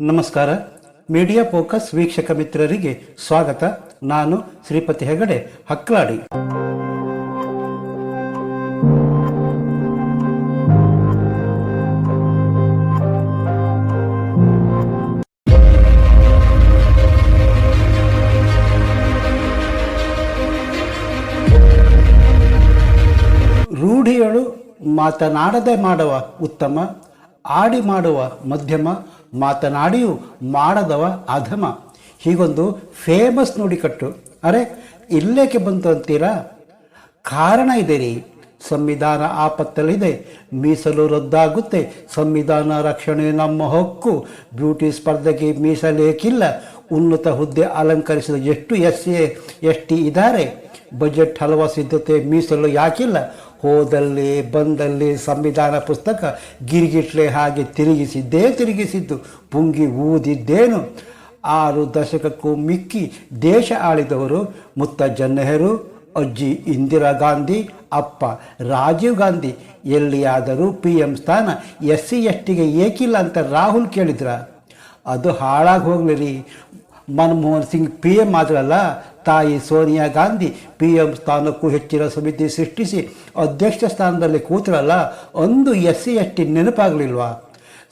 ನಮಸ್ಕಾರ. Media focus ವೀಕ್ಷಕ ಮಿತ್ರರಿಗೆ ಸ್ವಾಗತ. ನಾನು ಶ್ರೀಪತಿ ಹೆಗಡೆ, ಹಕ್ಲಾಡಿ. ರೂಢಿಗಳು ಮಾತನಾಡದೆ ಮಾಡುವ ಉತ್ತಮ, ಆಡಿ ಮಾಡುವ ಮಧ್ಯಮ ಮಾತನಾಡಿಯೂ ಮಾಡದವ ಅಧಮ ಹೀಗೊಂದು ಫೇಮಸ್ ನುಡಿಕಟ್ಟು. ಅರೆ, ಇಲ್ಲೇಕೆ ಬಂತು ಅಂತೀರಾ? ಕಾರಣ ಇದೆ ರೀ ಸಂವಿಧಾನ ಆಪತ್ತಲ್ಲಿದೆ. ಮೀಸಲು ರದ್ದಾಗುತ್ತೆ. ಸಂವಿಧಾನ ರಕ್ಷಣೆ ನಮ್ಮ ಹಕ್ಕು. ಬ್ಯೂಟಿ ಸ್ಪರ್ಧೆಗೆ ಮೀಸಲೇಕಿಲ್ಲ. ಉನ್ನತ ಹುದ್ದೆ ಅಲಂಕರಿಸಿದ ಎಷ್ಟು ಎಸ್ ಎ, ಎಸ್ ಇದ್ದಾರೆ. ಬಜೆಟ್ ಹಲವ ಸಿದ್ಧತೆ ಮೀಸಲು ಯಾಕಿಲ್ಲ? ಹೋದಲ್ಲಿ, ಬಂದಲ್ಲಿ ಸಂವಿಧಾನ ಪುಸ್ತಕ ಗಿರಿಗಿಟ್ಲೆ ಹಾಗೆ ತಿರುಗಿಸಿದ್ದೇ ತಿರುಗಿಸಿದ್ದು, ಪುಂಗಿ ಊದಿದ್ದೇನು? ಆರು ದಶಕಕ್ಕೂ ಮಿಕ್ಕಿ ದೇಶ ಆಳಿದವರು ಮುತ್ತಜ್ಜ ನೆಹರು ಅಜ್ಜಿ ಇಂದಿರಾ ಗಾಂಧಿ, ಅಪ್ಪ ರಾಜೀವ್ ಗಾಂಧಿ. ಎಲ್ಲಿಯಾದರೂ ಪಿ ಎಂ ಸ್ಥಾನ ಎಸ್ ಸಿ ಎಸ್ ಟಿಗೆ ಏಕಿಲ್ಲ ಅಂತ ರಾಹುಲ್ ಕೇಳಿದ್ರ? ಅದು ಹಾಳಾಗಿ ಹೋಗ್ಲಿ ರೀ ಮನಮೋಹನ್ ಸಿಂಗ್ ಪಿ ಎಂ ಆದ್ರಲ್ಲ, ತಾಯಿ ಸೋನಿಯಾ ಗಾಂಧಿ ಪಿ ಎಂ ಸ್ಥಾನಕ್ಕೂ ಹೆಚ್ಚಿನ ಸಮಿತಿ ಸೃಷ್ಟಿಸಿ ಅಧ್ಯಕ್ಷ ಸ್ಥಾನದಲ್ಲಿ ಕೂತ್ರಲ್ಲ ಒಂದು ಎಸ್ ಸಿ ಎಸ್ ಟಿ ನೆನಪಾಗಲಿಲ್ವಾ?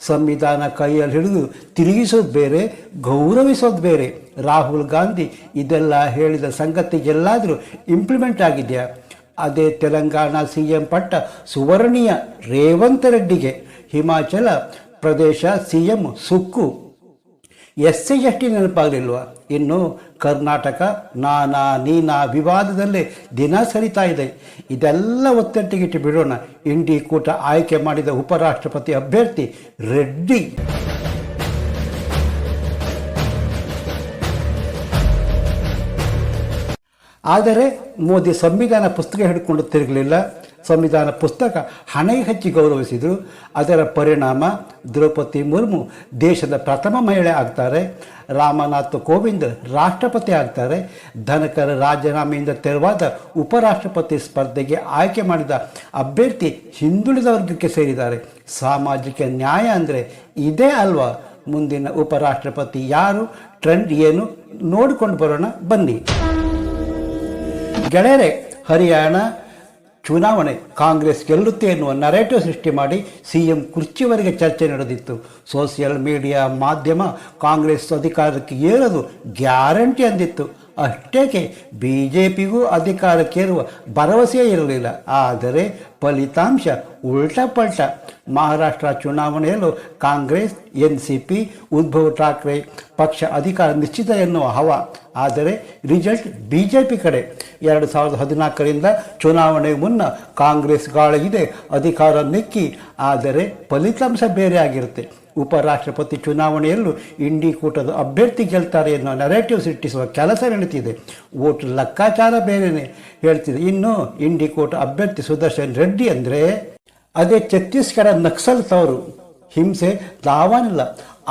ಸಂವಿಧಾನ ಕೈಯಲ್ಲಿ ಹಿಡಿದು ತಿರುಗಿಸೋದು ಬೇರೆ, ಗೌರವಿಸೋದು ಬೇರೆ. ರಾಹುಲ್ ಗಾಂಧಿ ಇದೆಲ್ಲ ಹೇಳಿದ ಸಂಗತಿ ಎಲ್ಲಾದರೂ ಇಂಪ್ಲಿಮೆಂಟ್ ಆಗಿದೆಯಾ? ಅದೇ ತೆಲಂಗಾಣ ಸಿ ಎಂ ಪಟ್ಟ ಸುವರ್ಣೀಯ Revanth ರೆಡ್ಡಿಗೆ, Himachal Pradesh C M Sukhu S C S T ನೆನಪಾಗಲಿಲ್ವ? ಇನ್ನು ಕರ್ನಾಟಕ ನಾನಾ ನೀನಾ ವಿವಾದದಲ್ಲೇ ದಿನ ಸರಿತಾ ಇದೆ. ಇದೆಲ್ಲ ಒತ್ತಟ್ಟಿಗಿಟ್ಟು ಬಿಡೋಣ. ಇಂಡಿ ಕೂಟ ಆಯ್ಕೆ ಮಾಡಿದ ಉಪರಾಷ್ಟ್ರಪತಿ ಅಭ್ಯರ್ಥಿ ರೆಡ್ಡಿ. ಆದರೆ ಮೋದಿ ಸಂವಿಧಾನ ಪುಸ್ತಕ ಹಿಡ್ಕೊಂಡು ತಿರುಗಲಿಲ್ಲ. ಸಂವಿಧಾನ ಪುಸ್ತಕ ಹಣೆಗೆ ಹಚ್ಚಿ ಗೌರವಿಸಿದರು. ಅದರ ಪರಿಣಾಮ ದ್ರೌಪದಿ ಮುರ್ಮು ದೇಶದ ಪ್ರಥಮ ಮಹಿಳೆ ಆಗ್ತಾರೆ. ರಾಮನಾಥ್ ಕೋವಿಂದ್ ರಾಷ್ಟ್ರಪತಿ ಆಗ್ತಾರೆ. ಧನಕರ ರಾಜೀನಾಮೆಯಿಂದ ತೆರವಾದ ಉಪರಾಷ್ಟ್ರಪತಿ ಸ್ಪರ್ಧೆಗೆ ಆಯ್ಕೆ ಮಾಡಿದ ಅಭ್ಯರ್ಥಿ ಹಿಂದುಳಿದ ವರ್ಗಕ್ಕೆ ಸೇರಿದ್ದಾರೆ. ಸಾಮಾಜಿಕ ನ್ಯಾಯ ಅಂದರೆ ಇದೇ ಅಲ್ವಾ? ಮುಂದಿನ ಉಪರಾಷ್ಟ್ರಪತಿ ಯಾರು? ಟ್ರೆಂಡ್ ಏನು? ನೋಡಿಕೊಂಡು ಬರೋಣ. ಬನ್ನಿ. ಗೆಳೆಯರೆ, ಹರಿಯಾಣ ಚುನಾವಣೆ, ಕಾಂಗ್ರೆಸ್ ಗೆಲ್ಲುತ್ತೆ ಎನ್ನುವ ನರೇಟಿವ್ ಸೃಷ್ಟಿ ಮಾಡಿ ಸಿ ಎಂ ಕುರ್ಚಿವರೆಗೆ ಚರ್ಚೆ ನಡೆದಿತ್ತು. ಸೋಷಿಯಲ್ ಮೀಡಿಯಾ ಮಾಧ್ಯಮ ಕಾಂಗ್ರೆಸ್ ಅಧಿಕಾರಕ್ಕೆ ಏರೋದು ಗ್ಯಾರಂಟಿ ಅಂದಿತ್ತು. ಅಷ್ಟೇಕೆ ಬಿ ಜೆ ಪಿಗೂ ಅಧಿಕಾರಕ್ಕೇರುವ ಭರವಸೆಯೇ ಇರಲಿಲ್ಲ. ಆದರೆ ಫಲಿತಾಂಶ ಉಲ್ಟಾ ಪಲ್ಟ ಮಹಾರಾಷ್ಟ್ರ ಚುನಾವಣೆಯಲ್ಲೂ Congress, N C P Uddhav Thackeray ಪಕ್ಷ ಅಧಿಕಾರ ನಿಶ್ಚಿತ ಎನ್ನುವ ಹವ. ಆದರೆ ರಿಸಲ್ಟ್ ಬಿ ಜೆ ಪಿ ಕಡೆ. ಎರಡು ಸಾವಿರದ ಹದಿನಾಲ್ಕರಿಂದ ಚುನಾವಣೆ ಮುನ್ನ ಕಾಂಗ್ರೆಸ್ ಗಾಳಿಗಿದೆ ಅಧಿಕಾರ ನೆಕ್ಕಿ. ಆದರೆ ಫಲಿತಾಂಶ ಬೇರೆ ಆಗಿರುತ್ತೆ ಉಪರಾಷ್ಟ್ರಪತಿ ಚುನಾವಣೆಯಲ್ಲೂ ಇಂಡಿ ಕೂಟದ ಅಭ್ಯರ್ಥಿ ಗೆಲ್ತಾರೆ ಎನ್ನುವ ನೆರೇಟಿವ್ ಸೃಷ್ಟಿಸುವ ಕೆಲಸ ನಡೀತಿದೆ. ಓಟ್ ಲೆಕ್ಕಾಚಾರ ಬೇರೆಯೇ ಹೇಳ್ತಿದೆ. ಇನ್ನು ಇಂಡಿ ಕೂಟ ಅಭ್ಯರ್ಥಿ ಸುದರ್ಶನ್ ರೆಡ್ಡಿ ಅಂದರೆ ಅದೇ ಛತ್ತೀಸ್ಗಢ ನಕ್ಸಲ್ ತವರು ಹಿಂಸೆ ದಾವಾನಿಲ್ಲ,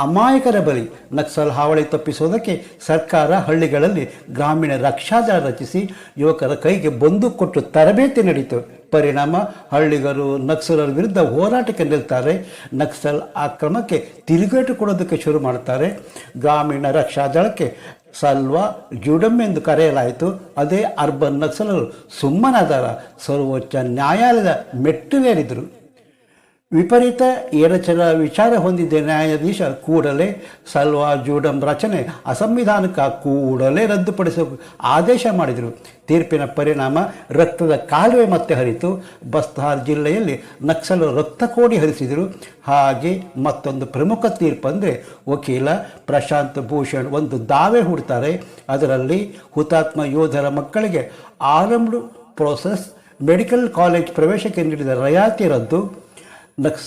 ಅಮಾಯಕರ ಬಳಿ ನಕ್ಸಲ್ ಹಾವಳಿ ತಪ್ಪಿಸೋದಕ್ಕೆ ಸರ್ಕಾರ ಹಳ್ಳಿಗಳಲ್ಲಿ ಗ್ರಾಮೀಣ ರಕ್ಷಾದಳ ರಚಿಸಿ ಯುವಕರ ಕೈಗೆ ಬಂದೂಕು ಕೊಟ್ಟು ತರಬೇತಿ ನಡೀತು. ಪರಿಣಾಮ, ಹಳ್ಳಿಗರು ನಕ್ಸಲರ ವಿರುದ್ಧ ಹೋರಾಟಕ್ಕೆ ನಿಲ್ತಾರೆ, ನಕ್ಸಲ್ ಆಕ್ರಮಕ್ಕೆ ತಿರುಗೇಟು ಕೊಡೋದಕ್ಕೆ ಶುರು ಮಾಡ್ತಾರೆ. ಗ್ರಾಮೀಣ ರಕ್ಷಾದಳಕ್ಕೆ ಸಲ್ವಾ ಜುಡಮ್ ಎಂದು ಕರೆಯಲಾಯಿತು. ಅದೇ ಅರ್ಬನ್ ನಕ್ಸಲರು ಸುಮ್ಮನಾದಾರ ಸರ್ವೋಚ್ಚ ನ್ಯಾಯಾಲಯದ ಮೆಟ್ಟಿಲೇರಿದರು. ವಿಪರೀತ ಏರಚರ ವಿಚಾರ ಹೊಂದಿದ್ದ ನ್ಯಾಯಾಧೀಶ. ಕೂಡಲೇ ಸಲ್ವಾ ಜೂಡಂ ರಚನೆ ಅಸಂವಿಧಾನಿಕ ಕೂಡಲೇ ರದ್ದುಪಡಿಸುವ ಆದೇಶ ಮಾಡಿದರು. ತೀರ್ಪಿನ ಪರಿಣಾಮ ರಕ್ತದ ಕಾಲುವೆ ಮತ್ತೆ ಹರಿತು. ಬಸ್ತಾರ್ ಜಿಲ್ಲೆಯಲ್ಲಿ ನಕ್ಸಲು ರಕ್ತ ಕೋಡಿ ಹರಿಸಿದರು. ಹಾಗೆ ಮತ್ತೊಂದು ಪ್ರಮುಖ ತೀರ್ಪು ಅಂದರೆ ವಕೀಲ ಪ್ರಶಾಂತ್ ಭೂಷಣ್ ಒಂದು ದಾವೆ ಹೂಡ್ತಾರೆ. ಅದರಲ್ಲಿ ಹುತಾತ್ಮ ಯೋಧರ ಮಕ್ಕಳಿಗೆ ಆರಂಭ ಪ್ರೋಸೆಸ್ ಮೆಡಿಕಲ್ ಕಾಲೇಜ್ ಪ್ರವೇಶಕ್ಕೆ ನೀಡಿದ ರಯಾತಿ ರದ್ದು.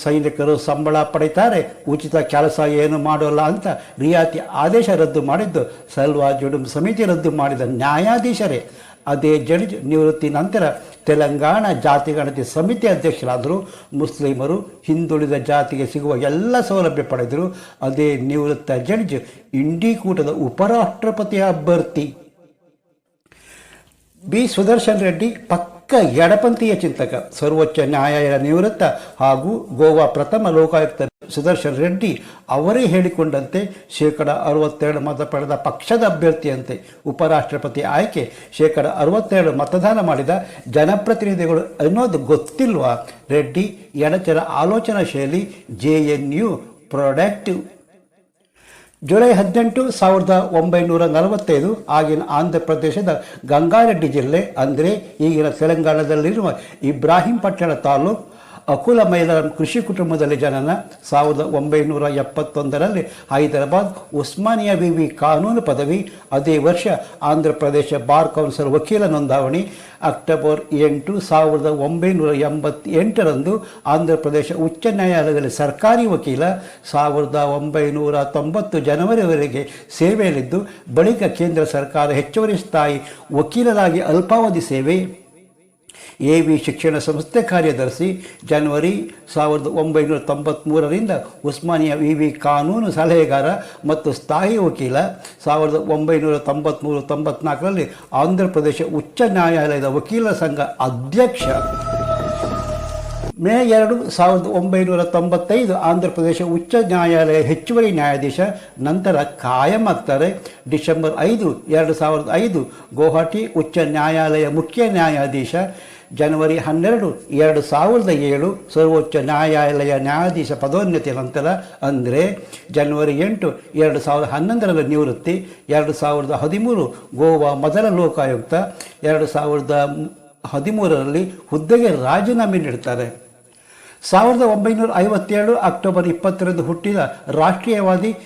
ಸೈನಿಕರು ಸಂಬಳ ಪಡಿತಾರೆ, ಉಚಿತ ಕೆಲಸ ಏನು ಮಾಡೋಲ್ಲ ಅಂತ ರಿಯಾಯಿತಿ ಆದೇಶ ರದ್ದು ಮಾಡಿದ್ದು ಸಲ್ವಾ ಜುಡುಂ ಸಮಿತಿ ರದ್ದು ಮಾಡಿದ ನ್ಯಾಯಾಧೀಶರೇ. ಅದೇ ಜಡ್ಜ್ ನಿವೃತ್ತಿ ನಂತರ ತೆಲಂಗಾಣ ಜಾತಿ ಗಣತಿ ಸಮಿತಿ ಅಧ್ಯಕ್ಷರಾದರು. ಮುಸ್ಲಿಮರು ಹಿಂದುಳಿದ ಜಾತಿಗೆ ಸಿಗುವ ಎಲ್ಲ ಸೌಲಭ್ಯ ಪಡೆದರು. ಅದೇ ನಿವೃತ್ತ ಜಡ್ಜ್ ಇಂಡಿಕೂಟದ ಉಪರಾಷ್ಟ್ರಪತಿ ಅಭ್ಯರ್ಥಿ. ಬಿ. ಸುದರ್ಶನ್ ರೆಡ್ಡಿ ಪಕ್ಕ ಎಡಪಂಥೀಯ ಚಿಂತಕ, ಸರ್ವೋಚ್ಚ ನ್ಯಾಯಾಲಯ ನಿವೃತ್ತ ಹಾಗೂ ಗೋವಾ ಪ್ರಥಮ ಲೋಕಾಯುಕ್ತ ಸುದರ್ಶನ್ ರೆಡ್ಡಿ ಅವರೇ ಹೇಳಿಕೊಂಡಂತೆ ಶೇಕಡ ಅರವತ್ತೆರಡು ಮತ ಪಡೆದ ಪಕ್ಷದ ಅಭ್ಯರ್ಥಿಯಂತೆ ಉಪರಾಷ್ಟ್ರಪತಿ ಆಯ್ಕೆ, ಶೇಕಡ ಅರವತ್ತೆರಡು ಮತದಾನ ಮಾಡಿದ ಜನಪ್ರತಿನಿಧಿಗಳು ಅನ್ನೋದು ಗೊತ್ತಿಲ್ವಾ? ರೆಡ್ಡಿ ಎಡಚರ ಆಲೋಚನಾ ಶೈಲಿ, J N U productive July ಹದಿನೆಂಟು ಸಾವಿರದ ಒಂಬೈನೂರ ನಲವತ್ತೈದು ಆಗಿನ ಆಂಧ್ರ ಪ್ರದೇಶದ ಗಂಗಾರೆಡ್ಡಿ ಜಿಲ್ಲೆ, ಅಂದರೆ ಈಗಿನ ತೆಲಂಗಾಣದಲ್ಲಿರುವ ಇಬ್ರಾಹಿಂಪಟ್ಟಣ ತಾಲೂಕು ಅಕುಲ ಮೈಲಾರಂ ಕೃಷಿ ಕುಟುಂಬದಲ್ಲಿ ಜನನ ಸಾವಿರದ ಒಂಬೈನೂರ ಎಪ್ಪತ್ತೊಂದರಲ್ಲಿ ಹೈದರಾಬಾದ್ ಉಸ್ಮಾನಿಯಾ ವಿವಿ ಕಾನೂನು ಪದವಿ, ಅದೇ ವರ್ಷ ಆಂಧ್ರ ಪ್ರದೇಶ ಬಾರ್ ಕೌನ್ಸಿಲ್ ವಕೀಲ ನೋಂದಾವಣಿ ಅಕ್ಟೋಬರ್ ಎಂಟು ಸಾವಿರದ ಒಂಬೈನೂರ ಎಂಬತ್ತೆಂಟರಂದು ಆಂಧ್ರ ಪ್ರದೇಶ ಉಚ್ಚ ನ್ಯಾಯಾಲಯದಲ್ಲಿ ಸರ್ಕಾರಿ ವಕೀಲ, ಸಾವಿರದ ಒಂಬೈನೂರ ತೊಂಬತ್ತು ಜನವರಿವರೆಗೆ ಸೇವೆಯಲ್ಲಿದ್ದು, ಬಳಿಕ ಕೇಂದ್ರ ಸರ್ಕಾರ ಹೆಚ್ಚುವರಿ ಸ್ಥಾಯಿ ವಕೀಲರಾಗಿ ಅಲ್ಪಾವಧಿ ಸೇವೆ ಎ ವಿ ಶಿಕ್ಷಣ ಸಂಸ್ಥೆ ಕಾರ್ಯದರ್ಶಿ ಜನವರಿ ಸಾವಿರದ ಒಂಬೈನೂರ ತೊಂಬತ್ತ್ಮೂರರಿಂದ ಉಸ್ಮಾನಿಯಾ ವಿ ವಿ ಕಾನೂನು ಸಲಹೆಗಾರ ಮತ್ತು ಸ್ಥಾಯಿ ವಕೀಲ ಸಾವಿರದ ಒಂಬೈನೂರ ತೊಂಬತ್ತ್ಮೂರು ತೊಂಬತ್ನಾಲ್ಕರಲ್ಲಿ ಆಂಧ್ರ ಪ್ರದೇಶ ಉಚ್ಚ ನ್ಯಾಯಾಲಯದ ವಕೀಲರ ಸಂಘ ಅಧ್ಯಕ್ಷ. ಮೇ ಎರಡು ಸಾವಿರದ ಒಂಬೈನೂರ ತೊಂಬತ್ತೈದು ಆಂಧ್ರ ಪ್ರದೇಶ ಉಚ್ಚ ನ್ಯಾಯಾಲಯ ಹೆಚ್ಚುವರಿ ನ್ಯಾಯಾಧೀಶ, ನಂತರ ಕಾಯಂ ಆಗ್ತಾರೆ ಡಿಸೆಂಬರ್ ಐದು, ಎರಡು ಸಾವಿರದ ಐದು, ಗೌಹಾಟಿ ಉಚ್ಚ ನ್ಯಾಯಾಲಯ ಮುಖ್ಯ ನ್ಯಾಯಾಧೀಶ ಜನವರಿ ಹನ್ನೆರಡು ಎರಡು ಸಾವಿರದ ಏಳು ಸರ್ವೋಚ್ಚ ನ್ಯಾಯಾಲಯ ನ್ಯಾಯಾಧೀಶ ಪದೋನ್ನತಿಯ ನಂತರ ಅಂದರೆ ಜನವರಿ ಎಂಟು ಎರಡು ಸಾವಿರದ ಹನ್ನೊಂದರಲ್ಲಿ ನಿವೃತ್ತಿ, ಎರಡು ಸಾವಿರದ ಹದಿಮೂರು ಗೋವಾ ಮೊದಲ ಲೋಕಾಯುಕ್ತ, ಎರಡು ಸಾವಿರದ ಹದಿಮೂರರಲ್ಲಿ ಹುದ್ದೆಗೆ ರಾಜೀನಾಮೆ ನೀಡುತ್ತಾರೆ. ಸಾವಿರದ ಒಂಬೈನೂರ ಐವತ್ತೇಳು ಅಕ್ಟೋಬರ್ ಇಪ್ಪತ್ತರಂದು ಹುಟ್ಟಿದ ರಾಷ್ಟ್ರೀಯವಾದಿ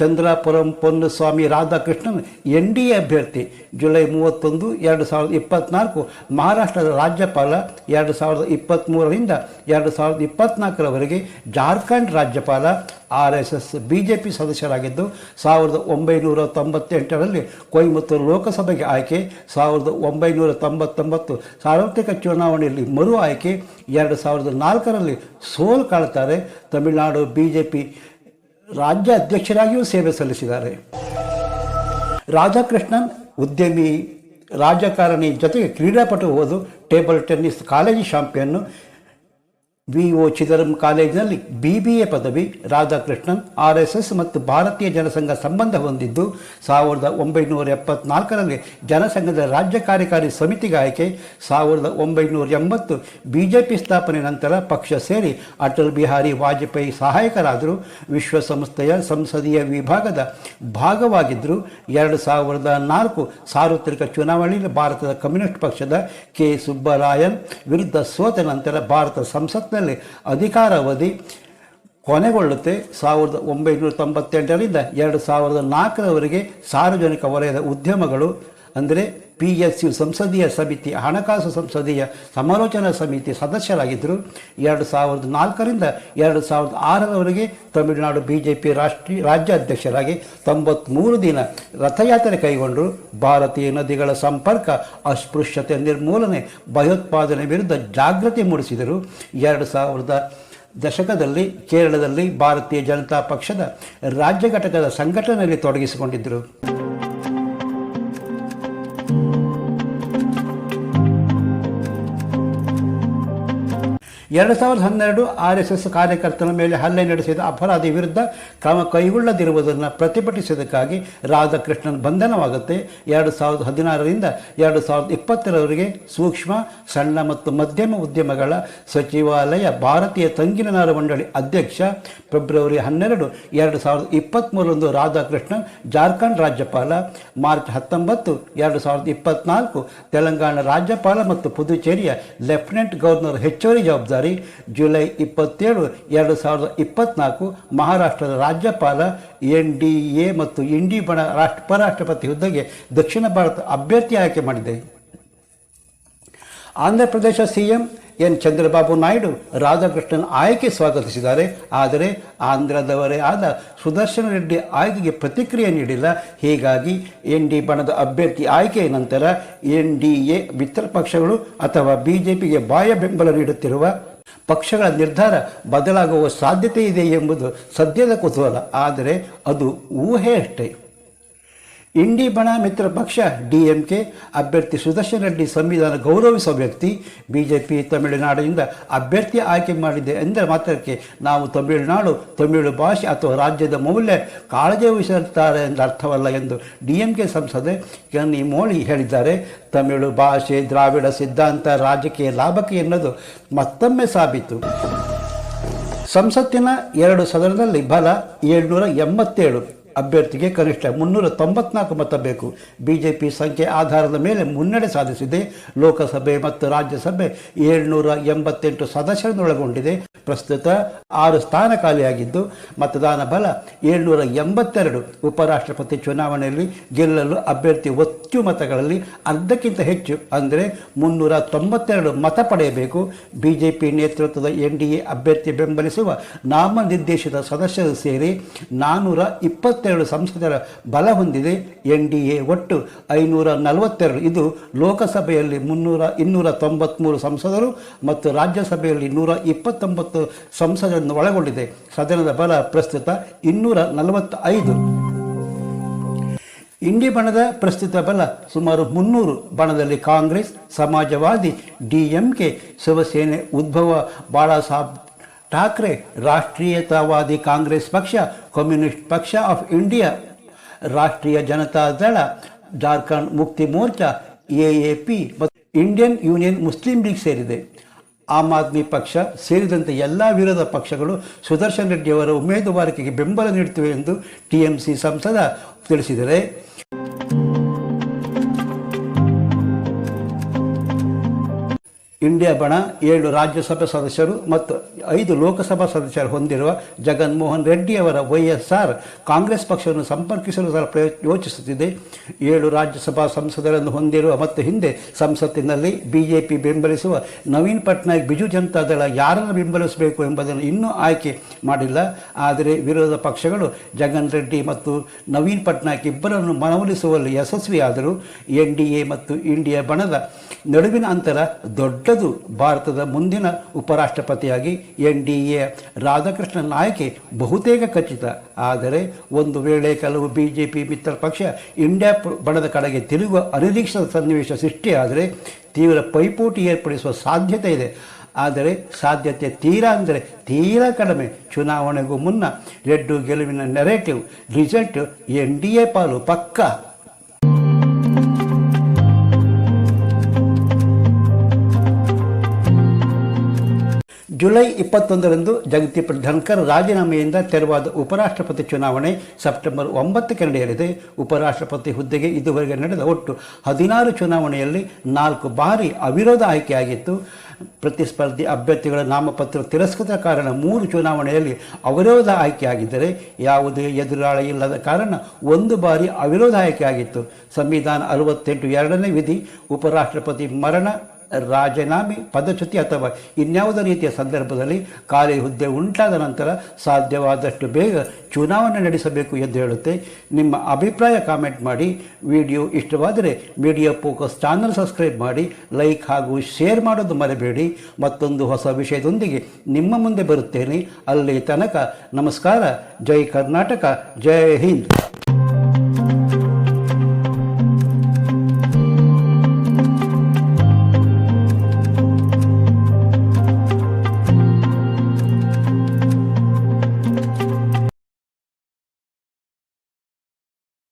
Chandrapuram Ponnuswamy Radhakrishnan N D A ಅಭ್ಯರ್ಥಿ. ಜುಲೈ ಮೂವತ್ತೊಂದು, ಎರಡು ಸಾವಿರದ ಇಪ್ಪತ್ತ್ನಾಲ್ಕು ಮಹಾರಾಷ್ಟ್ರದ ರಾಜ್ಯಪಾಲ, ಎರಡು ಸಾವಿರದ ಇಪ್ಪತ್ತ್ಮೂರರಿಂದ ಎರಡು ಸಾವಿರದ ಇಪ್ಪತ್ತ್ನಾಲ್ಕರವರೆಗೆ ಜಾರ್ಖಂಡ್ ರಾಜ್ಯಪಾಲ, R S S B J P ಸದಸ್ಯರಾಗಿದ್ದು, ಸಾವಿರದ ಒಂಬೈನೂರ ತೊಂಬತ್ತೆಂಟರಲ್ಲಿ ಕೊಯಮತ್ತೂರು ಲೋಕಸಭೆಗೆ ಆಯ್ಕೆ, ಸಾವಿರದ ಒಂಬೈನೂರ ತೊಂಬತ್ತೊಂಬತ್ತು ಸಾರ್ವತ್ರಿಕ ಚುನಾವಣೆಯಲ್ಲಿ ಮರು ಆಯ್ಕೆ, ಎರಡು ಸಾವಿರದ ನಾಲ್ಕರಲ್ಲಿ ಸೋಲು ಕಾಣ್ತಾರೆ ತಮಿಳುನಾಡು ಬಿ ಜೆ ಪಿ ರಾಜ್ಯ ಅಧ್ಯಕ್ಷರಾಗಿಯೂ ಸೇವೆ ಸಲ್ಲಿಸಿದ್ದಾರೆ. ರಾಧಾಕೃಷ್ಣನ್ ಉದ್ಯಮಿ ರಾಜಕಾರಣಿ ಜೊತೆಗೆ ಕ್ರೀಡಾಪಟು ಹೋದು table tennis college champion V O Chidambaram ಕಾಲೇಜಿನಲ್ಲಿ ಬಿ ಬಿ ಎ ಪದವಿ, ರಾಧಾಕೃಷ್ಣನ್, ಆರ್ ಎಸ್ ಎಸ್ ಮತ್ತು ಭಾರತೀಯ ಜನಸಂಘ ಸಂಬಂಧ ಹೊಂದಿದ್ದು, ಸಾವಿರದ ಒಂಬೈನೂರ ಎಪ್ಪತ್ನಾಲ್ಕರಲ್ಲಿ ಜನಸಂಘದ ರಾಜ್ಯ ಕಾರ್ಯಕಾರಿ ಸಮಿತಿಗೆ ಆಯ್ಕೆ, ಸಾವಿರದ ಒಂಬೈನೂರ ಎಂಬತ್ತು ಬಿಜೆಪಿ ಸ್ಥಾಪನೆ ನಂತರ ಪಕ್ಷ ಸೇರಿ ಅಟಲ್ ಬಿಹಾರಿ ವಾಜಪೇಯಿ ಸಹಾಯಕರಾದರು. ವಿಶ್ವಸಂಸ್ಥೆಯ ಸಂಸದೀಯ ವಿಭಾಗದ ಭಾಗವಾಗಿದ್ದರು. ಎರಡು ಸಾವಿರದ ನಾಲ್ಕು ಸಾರ್ವತ್ರಿಕ ಚುನಾವಣೆಯಲ್ಲಿ ಭಾರತದ ಕಮ್ಯುನಿಸ್ಟ್ ಪಕ್ಷದ ಕೆ. ಸುಬ್ಬರಾಯನ್ ವಿರುದ್ಧ ಸೋತ ನಂತರ ಭಾರತ ಸಂಸತ್ನಲ್ಲಿ ಅಧಿಕಾರಾವಧಿ ಕೊನೆಗೊಳ್ಳುತ್ತೆ. ಸಾವಿರದ ಒಂಬೈನೂರ ತೊಂಬತ್ತೆಂಟರಿಂದ ಎರಡು ಸಾವಿರದ ನಾಲ್ಕರವರೆಗೆ ಸಾರ್ವಜನಿಕ ವಲಯದ ಉದ್ಯಮಗಳು ಅಂದರೆ ಪಿ ಎಸ್ ಯು ಸಂಸದೀಯ ಸಮಿತಿ, ಹಣಕಾಸು ಸಂಸದೀಯ ಸಮಾಲೋಚನಾ ಸಮಿತಿ ಸದಸ್ಯರಾಗಿದ್ದರು. ಎರಡು ಸಾವಿರದ ನಾಲ್ಕರಿಂದ ಎರಡು ಸಾವಿರದ ಆರರವರೆಗೆ ತಮಿಳುನಾಡು ಬಿ ಜೆ ಪಿ ರಾಷ್ಟ್ರೀಯ ರಾಜ್ಯಾಧ್ಯಕ್ಷರಾಗಿ ತೊಂಬತ್ತ್ಮೂರು ದಿನ ರಥಯಾತ್ರೆ ಕೈಗೊಂಡರು. ಭಾರತೀಯ ನದಿಗಳ ಸಂಪರ್ಕ, ಅಸ್ಪೃಶ್ಯತೆ ನಿರ್ಮೂಲನೆ, ಭಯೋತ್ಪಾದನೆ ವಿರುದ್ಧ ಜಾಗೃತಿ ಮೂಡಿಸಿದರು. ಎರಡು ಸಾವಿರದ ದಶಕದಲ್ಲಿ ಕೇರಳದಲ್ಲಿ ಭಾರತೀಯ ಜನತಾ ಪಕ್ಷದ ರಾಜ್ಯ ಘಟಕದ ಸಂಘಟನೆಯಲ್ಲಿ ತೊಡಗಿಸಿಕೊಂಡಿದ್ದರು. ಎರಡು ಸಾವಿರದ ಹನ್ನೆರಡು ಆರ್ ಎಸ್ ಎಸ್ ಕಾರ್ಯಕರ್ತನ ಮೇಲೆ ಹಲ್ಲೆ ನಡೆಸಿದ ಅಪರಾಧಿ ವಿರುದ್ಧ ಕ್ರಮ ಕೈಗೊಳ್ಳದಿರುವುದನ್ನು ಪ್ರತಿಭಟಿಸಿದ್ದಕ್ಕಾಗಿ ರಾಧಾಕೃಷ್ಣನ್ ಬಂಧನವಾಗುತ್ತೆ. ಎರಡು ಸಾವಿರದ ಹದಿನಾರರಿಂದ ಎರಡು ಸಾವಿರದ ಇಪ್ಪತ್ತರವರೆಗೆ ಸೂಕ್ಷ್ಮ, ಸಣ್ಣ ಮತ್ತು ಮಧ್ಯಮ ಉದ್ಯಮಗಳ ಸಚಿವಾಲಯ ಭಾರತೀಯ ತಂಗಿನನಾರು ಮಂಡಳಿ ಅಧ್ಯಕ್ಷ ಫೆಬ್ರವರಿ ಹನ್ನೆರಡು ಎರಡು ಸಾವಿರದ ಇಪ್ಪತ್ತ್ಮೂರರಂದು ರಾಧಾಕೃಷ್ಣನ್ ಜಾರ್ಖಂಡ್ ರಾಜ್ಯಪಾಲ. ಮಾರ್ಚ್ ಹತ್ತೊಂಬತ್ತು ಎರಡು ಸಾವಿರದ ಇಪ್ಪತ್ನಾಲ್ಕು ತೆಲಂಗಾಣ ರಾಜ್ಯಪಾಲ ಮತ್ತು ಪುದುಚೇರಿಯ ಲೆಫ್ಟಿನೆಂಟ್ ಗವರ್ನರ್ ಹೆಚ್ಚುವರಿ ಜವಾಬ್ದಾರಿ. ಜುಲೈ ಇಪ್ಪತ್ತೇಳು, ಎರಡು ಸಾವಿರದ ಇಪ್ಪತ್ನಾಲ್ಕು ಮಹಾರಾಷ್ಟ್ರದ ರಾಜ್ಯಪಾಲ ಎನ್ ಡಿ ಎ ಮತ್ತು ಇಂಡಿ ಬಣ ರಾಷ್ಟ್ರ, ಉಪರಾಷ್ಟ್ರಪತಿ ಹುದ್ದೆಗೆ ದಕ್ಷಿಣ ಭಾರತ ಅಭ್ಯರ್ಥಿ ಆಯ್ಕೆ ಮಾಡಿದೆ. ಆಂಧ್ರ ಪ್ರದೇಶ ಸಿಎಂ ಎನ್ ಚಂದ್ರಬಾಬು ನಾಯ್ಡು ರಾಧಾಕೃಷ್ಣನ್ ಆಯ್ಕೆ ಸ್ವಾಗತಿಸಿದ್ದಾರೆ. ಆದರೆ ಆಂಧ್ರದವರೇ ಆದ ಸುದರ್ಶನ ರೆಡ್ಡಿ ಆಯ್ಕೆಗೆ ಪ್ರತಿಕ್ರಿಯೆ ನೀಡಿಲ್ಲ. ಹೀಗಾಗಿ ಎನ್ ಡಿ ಬಣದ ಅಭ್ಯರ್ಥಿ ಆಯ್ಕೆಯ ನಂತರ ಎನ್ ಡಿ ಎ ಮಿತ್ರ ಪಕ್ಷಗಳು ಅಥವಾ ಬಿಜೆಪಿಗೆ ಬಾಯ ಬೆಂಬಲ ನೀಡುತ್ತಿರುವ ಪಕ್ಷಗಳ ನಿರ್ಧಾರ ಬದಲಾಗುವ ಸಾಧ್ಯತೆ ಇದೆ ಎಂಬುದು ಸದ್ಯದ ಕುತೂಹಲ. ಆದರೆ ಅದು ಊಹೆ ಅಷ್ಟೇ. ಇಂಡಿ ಬಣ ಮಿತ್ರ ಪಕ್ಷ ಡಿಎಂಕೆ ಅಭ್ಯರ್ಥಿ ಸುದರ್ಶನ್ ರೆಡ್ಡಿ ಸಂವಿಧಾನ ಗೌರವಿಸುವ ವ್ಯಕ್ತಿ ಬಿಜೆಪಿ ತಮಿಳುನಾಡಿನಿಂದ ಅಭ್ಯರ್ಥಿ ಆಯ್ಕೆ ಮಾಡಿದೆ ಎಂದರೆ ಮಾತ್ರಕ್ಕೆ ನಾವು ತಮಿಳುನಾಡು, ತಮಿಳು ಭಾಷೆ ಅಥವಾ ರಾಜ್ಯದ ಮೌಲ್ಯ ಕಾಳಜಿ ವಹಿಸುತ್ತಾರೆ ಎಂದು ಅರ್ಥವಲ್ಲ ಎಂದು ಡಿಎಂಕೆ ಸಂಸದೆ ಕನ್ನಿ ಮೋಳಿ ಹೇಳಿದ್ದಾರೆ. ತಮಿಳು ಭಾಷೆ ದ್ರಾವಿಡ ಸಿದ್ಧಾಂತ ರಾಜಕೀಯ ಲಾಭಕ್ಕೆ ಎನ್ನುವುದು ಮತ್ತೊಮ್ಮೆ ಸಾಬೀತು. ಸಂಸತ್ತಿನ ಎರಡು ಸದನದಲ್ಲಿ ಬಲ ಏಳ್ನೂರ ಎಂಬತ್ತೇಳು. ಅಭ್ಯರ್ಥಿಗೆ ಕನಿಷ್ಠ ಮುನ್ನೂರ ತೊಂಬತ್ನಾಲ್ಕು ಮತ ಬೇಕು. ಬಿಜೆಪಿ ಸಂಖ್ಯೆ ಆಧಾರದ ಮೇಲೆ ಮುನ್ನಡೆ ಸಾಧಿಸಿದೆ. ಲೋಕಸಭೆ ಮತ್ತು ರಾಜ್ಯಸಭೆ ಏಳ್ನೂರ ಎಂಬತ್ತೆಂಟು ಸದಸ್ಯರನ್ನೊಳಗೊಂಡಿದೆ. ಪ್ರಸ್ತುತ ಆರು ಸ್ಥಾನ ಖಾಲಿಯಾಗಿದ್ದು, ಮತದಾನ ಬಲ ಏಳ್ನೂರ ಎಂಬತ್ತೆರಡು. ಉಪರಾಷ್ಟ್ರಪತಿ ಚುನಾವಣೆಯಲ್ಲಿ ಗೆಲ್ಲಲು ಅಭ್ಯರ್ಥಿ ಒತ್ತು ಮತಗಳಲ್ಲಿ ಅರ್ಧಕ್ಕಿಂತ ಹೆಚ್ಚು ಅಂದರೆ ಮುನ್ನೂರ ತೊಂಬತ್ತೆರಡು ಮತ ಪಡೆಯಬೇಕು. ಬಿಜೆಪಿ ನೇತೃತ್ವದ ಎನ್ ಡಿ ಎ ಅಭ್ಯರ್ಥಿ ಬೆಂಬಲಿಸುವ ನಾಮನಿರ್ದೇಶಿತ ಸದಸ್ಯರು ಸೇರಿ ನಾನ್ನೂರ ಇಪ್ಪತ್ತೆರಡು ಸಂಸದರ ಬಲ ಹೊಂದಿದೆ. ಎನ್ ಡಿ ಎ ಒಟ್ಟು ಐನೂರ ನಲವತ್ತೆರಡು. ಇದು ಲೋಕಸಭೆಯಲ್ಲಿ ಮುನ್ನೂರ, ಇನ್ನೂರ ತೊಂಬತ್ತ್ಮೂರು ಸಂಸದರು ಮತ್ತು ರಾಜ್ಯಸಭೆಯಲ್ಲಿ ನೂರ ಇಪ್ಪತ್ತೊಂಬತ್ತು ಸಂಸದರನ್ನು ಒಳಗೊಂಡಿದೆ. ಸದನದ ಬಲ ಪ್ರಸ್ತುತ ಇನ್ನೂರ ನಲವತ್ತೈದು. ಇಂಡಿ ಬಣದ ಪ್ರಸ್ತುತ ಬಲ ಸುಮಾರು ಮುನ್ನೂರು. ಬಣದಲ್ಲಿ ಕಾಂಗ್ರೆಸ್, ಸಮಾಜವಾದಿ ಡಿಎಂಕೆ ಶಿವಸೇನೆ, ಉದ್ಭವ ಬಾಳಾಸಾಹೇಬ್ ಠಾಕ್ರೆ, ರಾಷ್ಟ್ರೀಯತಾವಾದಿ ಕಾಂಗ್ರೆಸ್ ಪಕ್ಷ, ಕಮ್ಯುನಿಸ್ಟ್ ಪಕ್ಷ ಆಫ್ ಇಂಡಿಯಾ, ರಾಷ್ಟ್ರೀಯ ಜನತಾ ದಳ, ಜಾರ್ಖಂಡ್ ಮುಕ್ತಿ ಮೋರ್ಚಾ, ಎಎಪಿ ಮತ್ತು ಇಂಡಿಯನ್ ಯೂನಿಯನ್ ಮುಸ್ಲಿಂ ಲೀಗ್ ಸೇರಿದೆ. ಆಮ್ ಆದ್ಮಿ ಪಕ್ಷ ಸೇರಿದಂತೆ ಎಲ್ಲ ವಿರೋಧ ಪಕ್ಷಗಳು ಸುದರ್ಶನ್ ರೆಡ್ಡಿಯವರ ಉಮೇದುವಾರಿಕೆಗೆ ಬೆಂಬಲ ನೀಡುತ್ತಿವೆ ಎಂದು ಟಿಎಂಸಿ ಸಂಸದ ತಿಳಿಸಿದರೆ ಇಂಡಿಯಾ ಬಣ ಏಳು ರಾಜ್ಯಸಭಾ ಸದಸ್ಯರು ಮತ್ತು ಐದು ಲೋಕಸಭಾ ಸದಸ್ಯರು ಹೊಂದಿರುವ ಜಗನ್ಮೋಹನ್ ರೆಡ್ಡಿ ಅವರ ವೈಎಸ್ಆರ್ ಕಾಂಗ್ರೆಸ್ ಪಕ್ಷವನ್ನು ಸಂಪರ್ಕಿಸಲು ಸಹ ಪ್ರಯೋ, ಯೋಚಿಸುತ್ತಿದೆ. ಏಳು ರಾಜ್ಯಸಭಾ ಸಂಸದರನ್ನು ಹೊಂದಿರುವ ಮತ್ತು ಹಿಂದೆ ಸಂಸತ್ತಿನಲ್ಲಿ ಬಿಜೆಪಿ ಬೆಂಬಲಿಸುವ ನವೀನ್ ಪಟ್ನಾಯಕ್ ಬಿಜು ಜನತಾ ದಳ ಯಾರನ್ನು ಬೆಂಬಲಿಸಬೇಕು ಎಂಬುದನ್ನು ಇನ್ನೂ ಆಯ್ಕೆ ಮಾಡಿಲ್ಲ. ಆದರೆ ವಿರೋಧ ಪಕ್ಷಗಳು ಜಗನ್ ರೆಡ್ಡಿ ಮತ್ತು ನವೀನ್ ಪಟ್ನಾಯಕ್ ಇಬ್ಬರನ್ನು ಮನವೊಲಿಸುವಲ್ಲಿ ಯಶಸ್ವಿಯಾದರೂ ಎನ್ ಡಿ ಎ ಮತ್ತು ಇಂಡಿಯಾ ಬಣದ ನಡುವಿನ ಅಂತರ ದೊಡ್ಡದು ಭಾರತದ ಮುಂದಿನ ಉಪರಾಷ್ಟ್ರಪತಿಯಾಗಿ ಎನ್ ಡಿ ಎ ರಾಧಾಕೃಷ್ಣನ್ ಆಯ್ಕೆ ಬಹುತೇಕ ಖಚಿತ. ಆದರೆ ಒಂದು ವೇಳೆ ಕೆಲವು ಬಿ ಜೆ ಪಿ ಮಿತ್ರ ಪಕ್ಷ ಇಂಡಿಯಾ ಬಣದ ಕಡೆಗೆ ತಿರುಗುವ ಅನಿರೀಕ್ಷಿತ ಸನ್ನಿವೇಶ ಸೃಷ್ಟಿಯಾದರೆ ತೀವ್ರ ಪೈಪೋಟಿ ಏರ್ಪಡಿಸುವ ಸಾಧ್ಯತೆ ಇದೆ. ಆದರೆ ಸಾಧ್ಯತೆ ತೀರಾ ಅಂದರೆ ತೀರಾ ಕಡಿಮೆ. ಚುನಾವಣೆಗೂ ಮುನ್ನ ರೆಡ್ಡು ಗೆಲುವಿನ narrative result N D A ಪಾಲು ಪಕ್ಕಾ. ಜುಲೈ ಇಪ್ಪತ್ತೊಂದರಂದು ಜಗದೀಪ್ ಧನ್ಕರ್ ರಾಜೀನಾಮೆಯಿಂದ ತೆರವಾದ ಉಪರಾಷ್ಟ್ರಪತಿ ಚುನಾವಣೆ ಸೆಪ್ಟೆಂಬರ್ ಒಂಬತ್ತಕ್ಕೆ ನಡೆಯಲಿದೆ. ಉಪರಾಷ್ಟ್ರಪತಿ ಹುದ್ದೆಗೆ ಇದುವರೆಗೆ ನಡೆದ ಒಟ್ಟು ಹದಿನಾರು ಚುನಾವಣೆಯಲ್ಲಿ ನಾಲ್ಕು ಬಾರಿ ಅವಿರೋಧ ಆಯ್ಕೆಯಾಗಿತ್ತು. ಪ್ರತಿಸ್ಪರ್ಧಿ ಅಭ್ಯರ್ಥಿಗಳ ನಾಮಪತ್ರ ತಿರಸ್ಕೃತ ಕಾರಣ ಮೂರು ಚುನಾವಣೆಯಲ್ಲಿ ಅವಿರೋಧ ಆಯ್ಕೆಯಾಗಿದ್ದರೆ ಯಾವುದೇ ಎದುರಾಳಿ ಇಲ್ಲದ ಕಾರಣ ಒಂದು ಬಾರಿ ಅವಿರೋಧ ಆಯ್ಕೆಯಾಗಿತ್ತು. ಸಂವಿಧಾನ ಅರವತ್ತೆಂಟು ಎರಡನೇ ವಿಧಿ ಉಪರಾಷ್ಟ್ರಪತಿ ಮರಣ ರಾಜೀನಾಮೆ ಪದಚ್ಯುತಿ ಅಥವಾ ಇನ್ಯಾವುದೇ ರೀತಿಯ ಸಂದರ್ಭದಲ್ಲಿ ಖಾಲಿ ಹುದ್ದೆ ಉಂಟಾದ ನಂತರ ಸಾಧ್ಯವಾದಷ್ಟು ಬೇಗ ಚುನಾವಣೆ ನಡೆಸಬೇಕು ಎಂದು ಹೇಳುತ್ತೆ. ನಿಮ್ಮ ಅಭಿಪ್ರಾಯ ಕಾಮೆಂಟ್ ಮಾಡಿ. ವಿಡಿಯೋ ಇಷ್ಟವಾದರೆ ಮೀಡಿಯಾ ಫೋಕಸ್ ಚಾನಲ್ ಸಬ್ಸ್ಕ್ರೈಬ್ ಮಾಡಿ. ಲೈಕ್ ಹಾಗೂ ಶೇರ್ ಮಾಡೋದು ಮರಬೇಡಿ. ಮತ್ತೊಂದು ಹೊಸ ವಿಷಯದೊಂದಿಗೆ ನಿಮ್ಮ ಮುಂದೆ ಬರುತ್ತೇನೆ. ಅಲ್ಲಿ ತನಕ ನಮಸ್ಕಾರ. ಜೈ ಕರ್ನಾಟಕ. ಜೈ ಹಿಂದ್.